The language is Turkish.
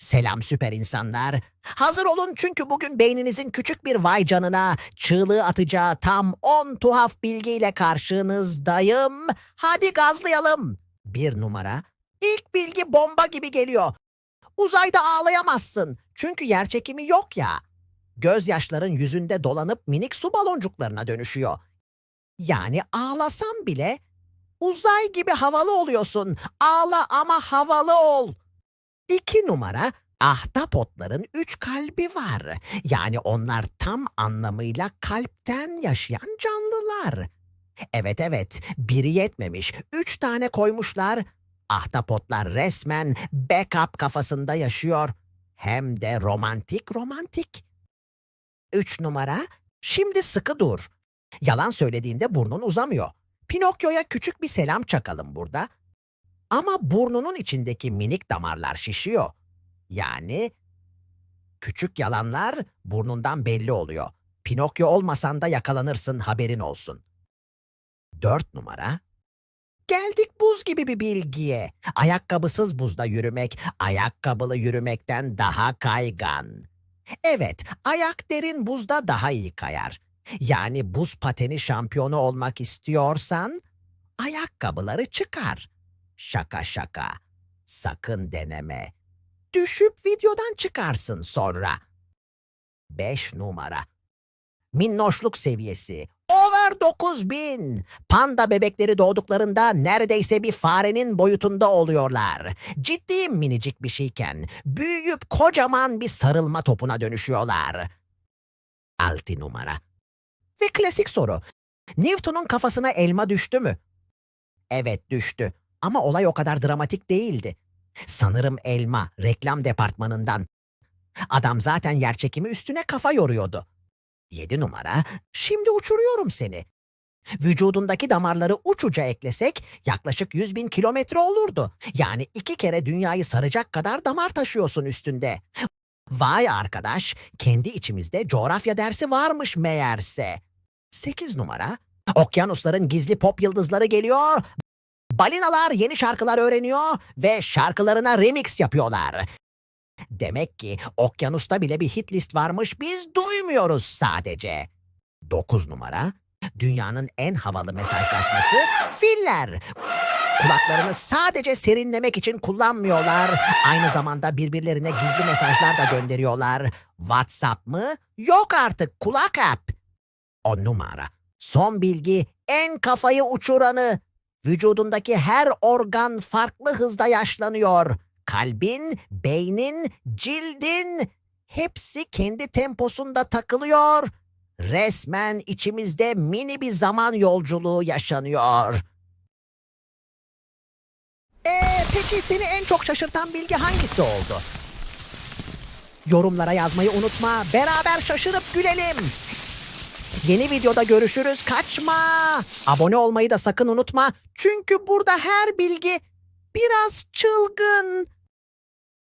Selam süper insanlar. Hazır olun çünkü bugün beyninizin küçük bir vay canına çığlığı atacağı tam 10 tuhaf bilgiyle karşınızdayım. Hadi gazlayalım. Bir numara. İlk bilgi bomba gibi geliyor. Uzayda ağlayamazsın çünkü yer çekimi yok ya. Gözyaşların yüzünde dolanıp minik su baloncuklarına dönüşüyor. Yani ağlasan bile uzay gibi havalı oluyorsun. Ağla ama havalı ol. İki numara ahtapotların üç kalbi var. Yani onlar tam anlamıyla kalpten yaşayan canlılar. Evet evet biri yetmemiş. Üç tane koymuşlar. Ahtapotlar resmen backup kafasında yaşıyor. Hem de romantik romantik. Üç numara şimdi sıkı dur. Yalan söylediğinde burnun uzamıyor. Pinokyo'ya küçük bir selam çakalım burada. Ama burnunun içindeki minik damarlar şişiyor. Yani küçük yalanlar burnundan belli oluyor. Pinokyo olmasan da yakalanırsın haberin olsun. Dört numara. Geldik buz gibi bir bilgiye. Ayakkabısız buzda yürümek, ayakkabılı yürümekten daha kaygan. Evet, ayak derin buzda daha iyi kayar. Yani buz pateni şampiyonu olmak istiyorsan ayakkabıları çıkar. Şaka şaka. Sakın deneme. Düşüp videodan çıkarsın sonra. 5 numara. Minnoşluk seviyesi. Over 9000. Panda bebekleri doğduklarında neredeyse bir farenin boyutunda oluyorlar. Ciddi minicik bir şeyken büyüyüp kocaman bir sarılma topuna dönüşüyorlar. 6 numara. Ve klasik soru. Newton'un kafasına elma düştü mü? Evet düştü. Ama olay o kadar dramatik değildi. Sanırım elma reklam departmanından. Adam zaten yerçekimi üstüne kafa yoruyordu. Yedi numara, şimdi uçuruyorum seni. Vücudundaki damarları uçuca eklesek yaklaşık 100 bin kilometre olurdu. Yani iki kere dünyayı saracak kadar damar taşıyorsun üstünde. Vay arkadaş, kendi içimizde coğrafya dersi varmış meğerse. Sekiz numara, okyanusların gizli pop yıldızları geliyor, Balinalar yeni şarkılar öğreniyor ve şarkılarına remix yapıyorlar. Demek ki okyanusta bile bir hit list varmış biz duymuyoruz sadece. 9 numara dünyanın en havalı mesajlaşması filler. Kulaklarını sadece serinlemek için kullanmıyorlar. Aynı zamanda birbirlerine gizli mesajlar da gönderiyorlar. WhatsApp mı? Yok artık kulak app. O numara. Son bilgi en kafayı uçuranı. Vücudundaki her organ farklı hızda yaşlanıyor. Kalbin, beynin, cildin hepsi kendi temposunda takılıyor. Resmen içimizde mini bir zaman yolculuğu yaşanıyor. Ee, peki seni en çok şaşırtan bilgi hangisi oldu? Yorumlara yazmayı unutma. Beraber şaşırıp gülelim. Yeni videoda görüşürüz. Kaçma. Abone olmayı da sakın unutma. Çünkü burada her bilgi biraz çılgın.